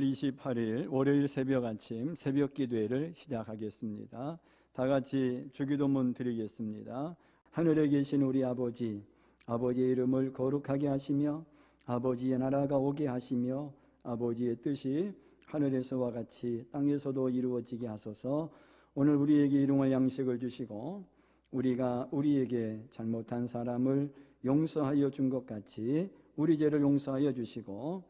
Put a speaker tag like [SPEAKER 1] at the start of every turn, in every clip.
[SPEAKER 1] 1월 28일 월요일 새벽 아침 새벽 기도회를 시작하겠습니다. 다 같이 주기도문 드리겠습니다. 하늘에 계신 우리 아버지, 아버지의 이름을 거룩하게 하시며 아버지의 나라가 오게 하시며 아버지의 뜻이 하늘에서와 같이 땅에서도 이루어지게 하소서. 오늘 우리에게 일용할 양식을 주시고 우리가 우리에게 잘못한 사람을 용서하여 준 것 같이 우리 죄를 용서하여 주시고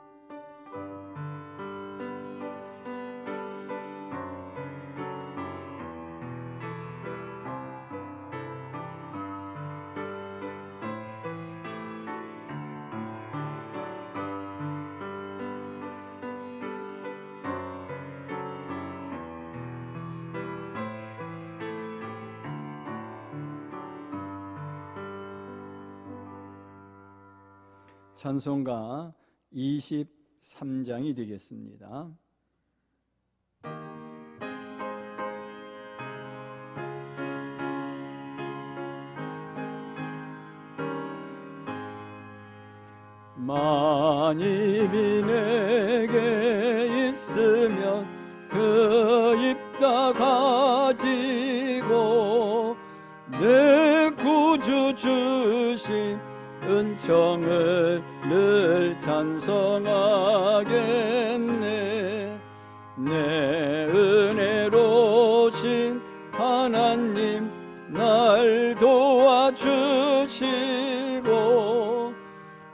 [SPEAKER 1] 찬송가 23장이 되겠습니다. 만입이 내게 있으면 그 입다 가지고 내 구주 주신 은총을 늘 찬송하겠네. 내 은혜로신 하나님 날 도와주시고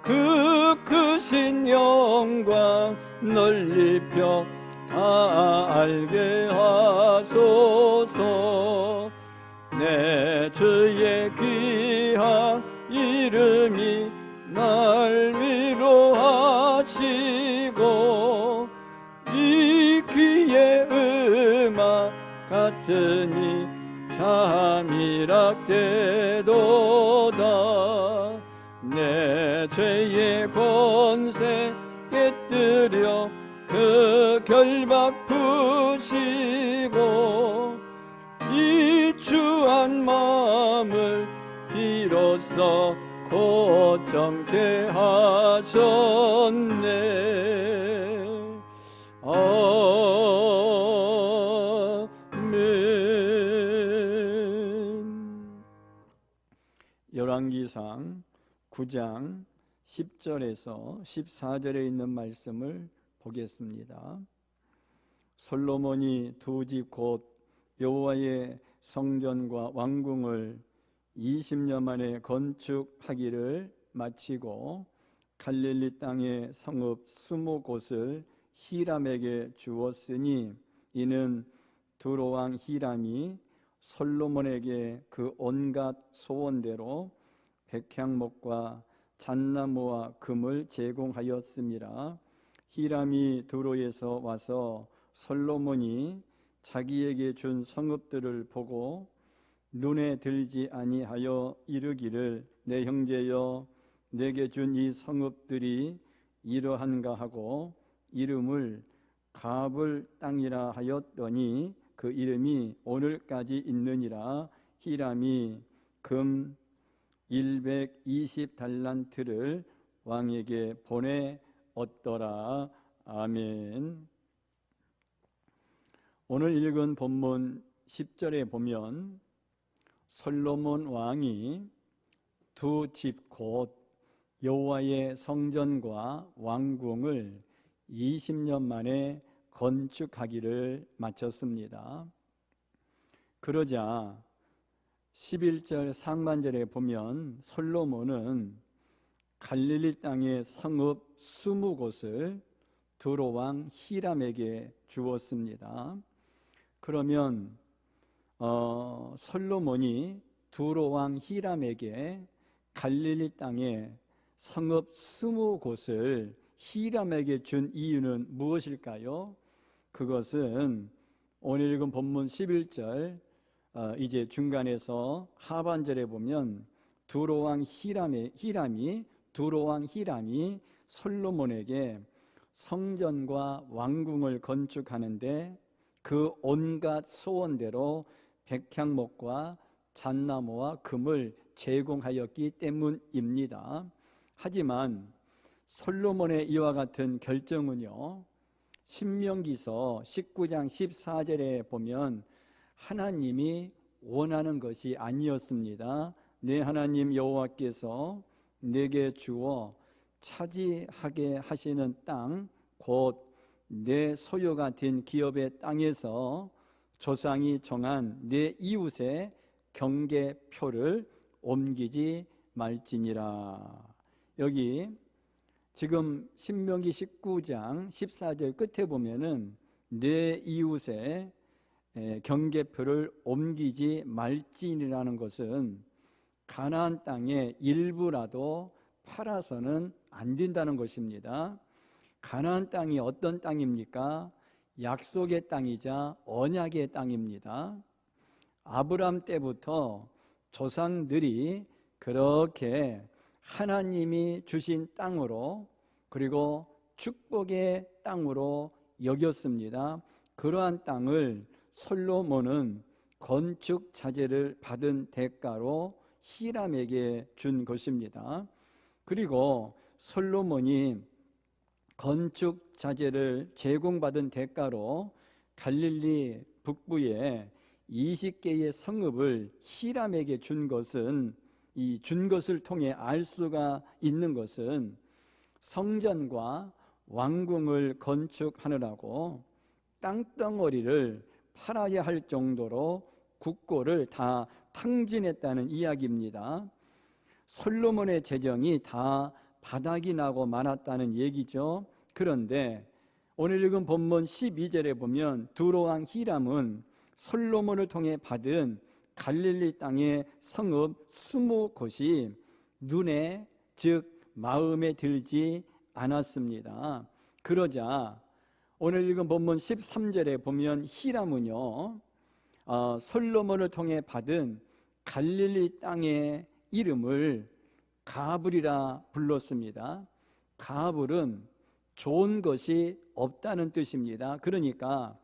[SPEAKER 1] 그 크신 영광 널리 펴 다 알게 하소서. 내 주의 귀한 이름이 같으니 참 이락되도다. 내 죄의 권세 깨뜨려 그 결박 푸시고 이 주한 마음을 비로소 고정케 하셨네 열왕기상 9장 10절에서 14절에 있는 말씀을 보겠습니다. 솔로몬이 두 집 곧 여호와의 성전과 왕궁을 20년 만에 건축하기를 마치고 갈릴리 땅의 성읍 스무 곳을 히람에게 주었으니 이는 두로왕 히람이 솔로몬에게 그 온갖 소원대로 백향목과 잣나무와 금을 제공하였습니다. 히람이 두로에서 와서 솔로몬이 자기에게 준 성읍들을 보고 눈에 들지 아니하여 이르기를 내 형제여 내게 준 이 성읍들이 이러한가 하고 이름을 가불 땅이라 하였더니 그 이름이 오늘까지 있느니라 히람이 금 120 달란트를 왕에게 보내 얻더라 아멘. 오늘 읽은 본문 10절에 보면 솔로몬 왕이 두 집 곧 여호와의 성전과 왕궁을 20년 만에 건축하기를 마쳤습니다. 그러자 11절 상반절에 보면 솔로몬은 갈릴리 땅의 성읍 20곳을 두로왕 히람에게 주었습니다. 그러면 어, 솔로몬이 두로왕 히람에게 갈릴리 땅의 성읍 스무 곳을 히람에게 준 이유는 무엇일까요? 그것은 오늘 읽은 본문 11절 어, 이제 중간에서 하반절에 보면 두로왕 히람의 히람이 두로왕 히람이 솔로몬에게 성전과 왕궁을 건축하는데 그 온갖 소원대로 백향목과 잣나무와 금을 제공하였기 때문입니다. 하지만 솔로몬의 이와 같은 결정은요. 신명기서 19장 14절에 보면 하나님이 원하는 것이 아니었습니다. 내 하나님 여호와께서 내게 주어 차지하게 하시는 땅 곧 내 소유가 된 기업의 땅에서 조상이 정한 내 이웃의 경계표를 옮기지 말지니라. 여기 지금 신명기 19장 14절 끝에 보면은 내 이웃의 에, 경계표를 옮기지 말지니라는 것은 가나안 땅의 일부라도 팔아서는 안 된다는 것입니다. 가나안 땅이 어떤 땅입니까? 약속의 땅이자 언약의 땅입니다. 아브람 때부터 조상들이 그렇게 하나님이 주신 땅으로 그리고 축복의 땅으로 여겼습니다. 그러한 땅을 솔로몬은 건축 자재를 받은 대가로 히람에게 준 것입니다. 그리고 솔로몬이 건축 자재를 제공받은 대가로 갈릴리 북부에 20개의 성읍을 히람에게 준 것은 이 준 것을 통해 알 수가 있는 것은 성전과 왕궁을 건축하느라고 땅덩어리를 팔아야 할 정도로 국고를 다 탕진했다는 이야기입니다. 솔로몬의 재정이 다 바닥이 나고 말았다는 얘기죠. 그런데 오늘 읽은 본문 12절에 보면 두로왕 히람은 솔로몬을 통해 받은 갈릴리 땅의 성읍 스무 곳이 눈에 즉 마음에 들지 않았습니다. 그러자 오늘 읽은 본문 13절에 보면 히람은요 어, 솔로몬을 통해 받은 갈릴리 땅의 이름을 가불이라 불렀습니다. 가불은 좋은 것이 없다는 뜻입니다. 그러니까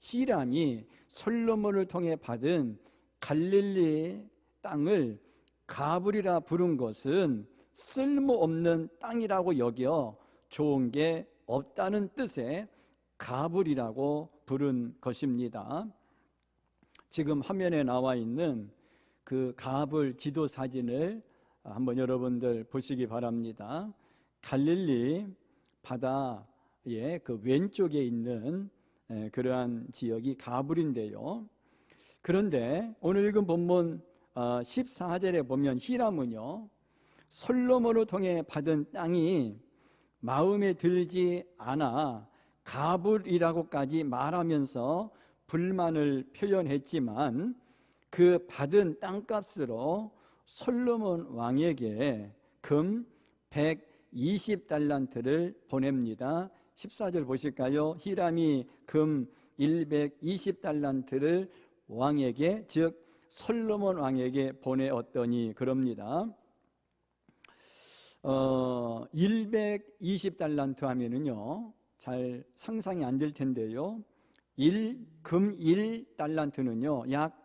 [SPEAKER 1] 히람이 솔로몬을 통해 받은 갈릴리 땅을 가불이라 부른 것은 쓸모없는 땅이라고 여겨 좋은 게 없다는 뜻의 가불이라고 부른 것입니다. 지금 화면에 나와 있는 그 가불 지도 사진을 한번 여러분들 보시기 바랍니다. 갈릴리 바다의 그 왼쪽에 있는 그러한 지역이 가불인데요. 그런데 오늘 읽은 본문 14절에 보면 히람은요. 솔로몬을 통해 받은 땅이 마음에 들지 않아 가불이라고까지 말하면서 불만을 표현했지만 그 받은 땅값으로 솔로몬 왕에게 금 120달란트를 보냅니다. 14절 보실까요? 히람이 금 120달란트를 왕에게 즉 솔로몬 왕에게 보내었더니 그럽니다. 어, 120달란트 하면은요. 잘 상상이 안 될 텐데요. 1, 금 1달란트는요. 약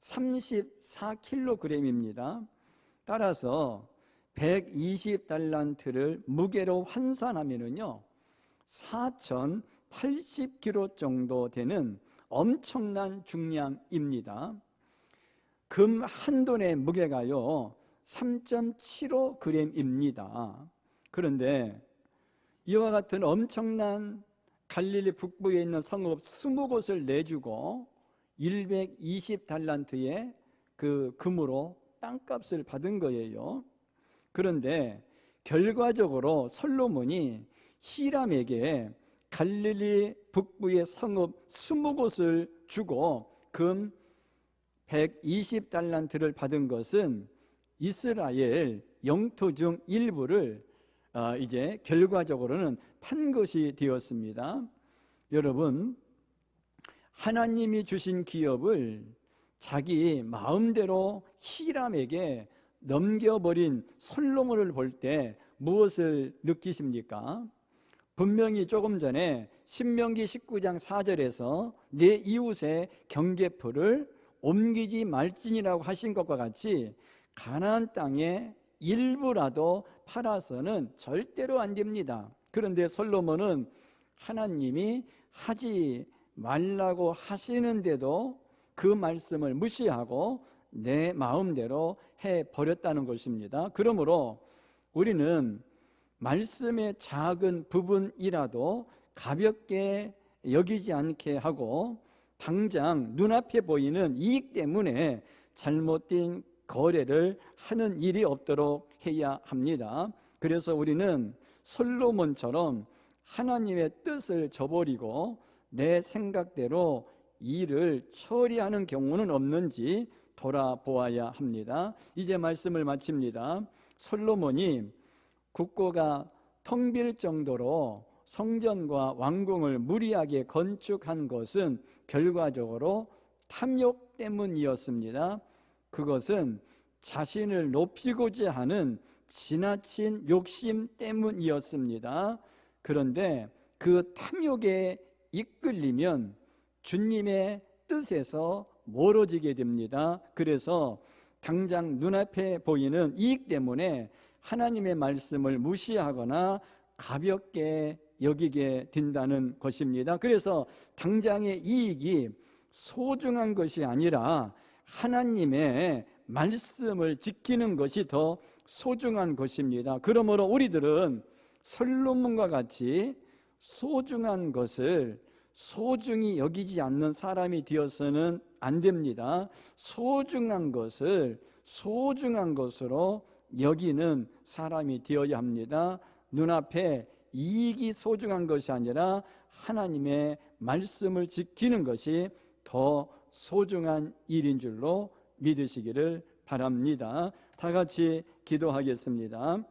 [SPEAKER 1] 34kg입니다. 따라서 120달란트를 무게로 환산하면은요. 4,080kg 정도 되는 엄청난 중량입니다. 금 한 돈의 무게가요. 3.75g입니다. 그런데 이와 같은 엄청난 갈릴리 북부에 있는 성읍 20곳을 내주고 120 달란트의 그 금으로 땅값을 받은 거예요. 그런데 결과적으로 솔로몬이 히람에게 갈릴리 북부의 성읍 20곳을 주고 금 120달란트를 받은 것은 이스라엘 영토 중 일부를 어, 이제 결과적으로는 판 것이 되었습니다. 여러분, 하나님이 주신 기업을 자기 마음대로 히람에게 넘겨버린 솔로몬을 볼 때 무엇을 느끼십니까? 분명히 조금 전에 신명기 19장 4절에서 내 이웃의 경계풀을 옮기지 말지니라고 하신 것과 같이 가나안 땅에 일부라도 팔아서는 절대로 안 됩니다. 그런데 솔로몬은 하나님이 하지 말라고 하시는데도 그 말씀을 무시하고 내 마음대로 해 버렸다는 것입니다. 그러므로 우리는 말씀의 작은 부분이라도 가볍게 여기지 않게 하고 당장 눈앞에 보이는 이익 때문에 잘못된 거래를 하는 일이 없도록 해야 합니다. 그래서 우리는 솔로몬처럼 하나님의 뜻을 저버리고 내 생각대로 일을 처리하는 경우는 없는지 돌아보아야 합니다. 이제 말씀을 마칩니다. 솔로몬이 국고가 텅 빌 정도로 성전과 왕궁을 무리하게 건축한 것은 결과적으로 탐욕 때문이었습니다. 그것은 자신을 높이고자 하는 지나친 욕심 때문이었습니다. 그런데 그 탐욕에 이끌리면 주님의 뜻에서 멀어지게 됩니다. 그래서 당장 눈앞에 보이는 이익 때문에 하나님의 말씀을 무시하거나 가볍게 여기게 된다는 것입니다. 그래서 당장의 이익이 소중한 것이 아니라 하나님의 말씀을 지키는 것이 더 소중한 것입니다. 그러므로 우리들은 솔로몬과 같이 소중한 것을 소중히 여기지 않는 사람이 되어서는 안 됩니다. 소중한 것을 소중한 것으로 여기는 사람이 되어야 합니다. 눈앞에 이익이 소중한 것이 아니라 하나님의 말씀을 지키는 것이 더 소중한 일인 줄로 믿으시기를 바랍니다. 다 같이 기도하겠습니다.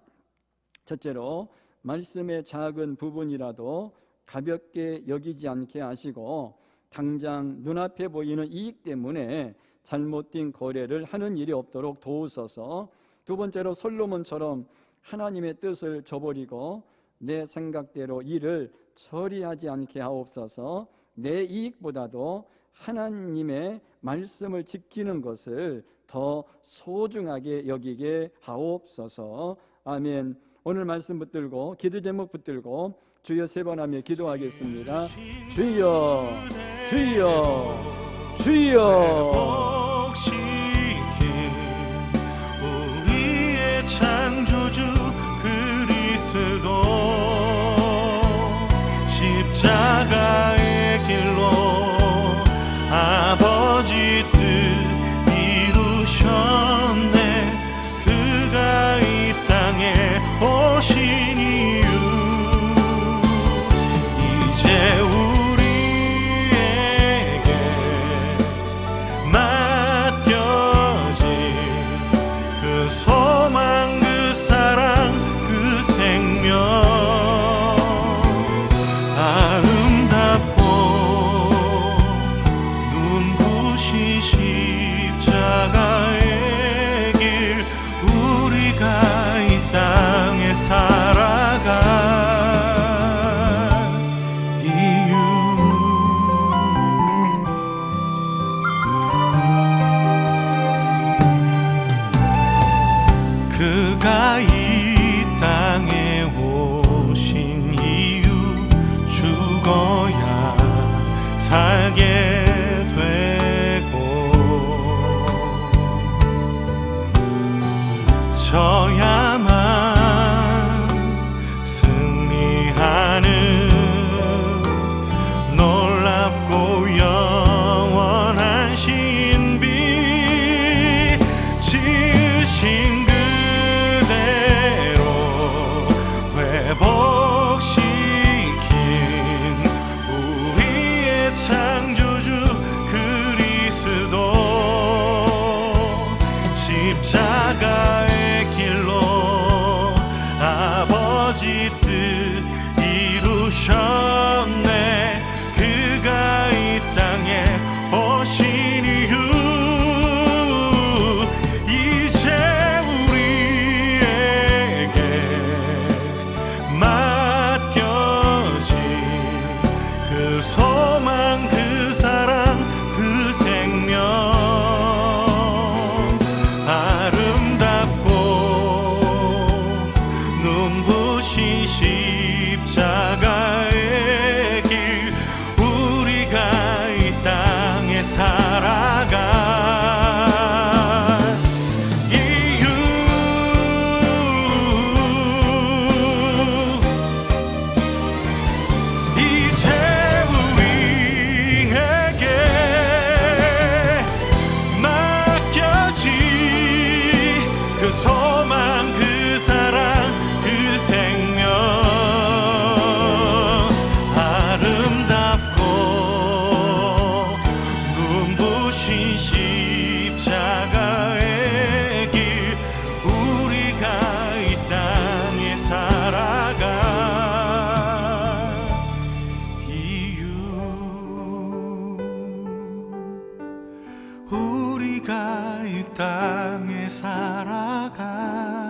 [SPEAKER 1] 첫째로 말씀의 작은 부분이라도 가볍게 여기지 않게 하시고 당장 눈앞에 보이는 이익 때문에 잘못된 거래를 하는 일이 없도록 도우소서. 두 번째로 솔로몬처럼 하나님의 뜻을 저버리고 내 생각대로 일을 처리하지 않게 하옵소서. 내 이익보다도 하나님의 말씀을 지키는 것을 더 소중하게 여기게 하옵소서. 아멘. 오늘 말씀 붙들고 기도 제목 붙들고 주여 세 번 하며 기도하겠습니다. 주여, 주여, 주여.
[SPEAKER 2] 땅에 우리가 이 땅에 살아가